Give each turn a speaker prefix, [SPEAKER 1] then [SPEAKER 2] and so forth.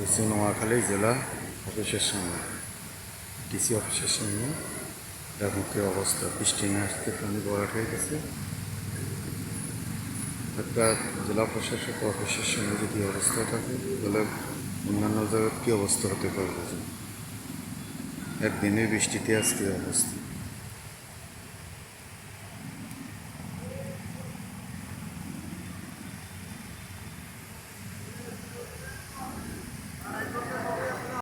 [SPEAKER 1] হচ্ছে নোয়াখালী জেলা অফিসের সামনে, ডিসি অফিসের সামনে। দেখো কি অবস্থা বৃষ্টি নিয়ে আসতে পানি ভরাট হয়ে গেছে। একটা জেলা প্রশাসক অফিসের সামনে যদি অবস্থা থাকে, তাহলে অন্যান্য জায়গার কী অবস্থা হতে পারবে? বুঝুন একদিনের বৃষ্টিতে আজকে অবস্থা।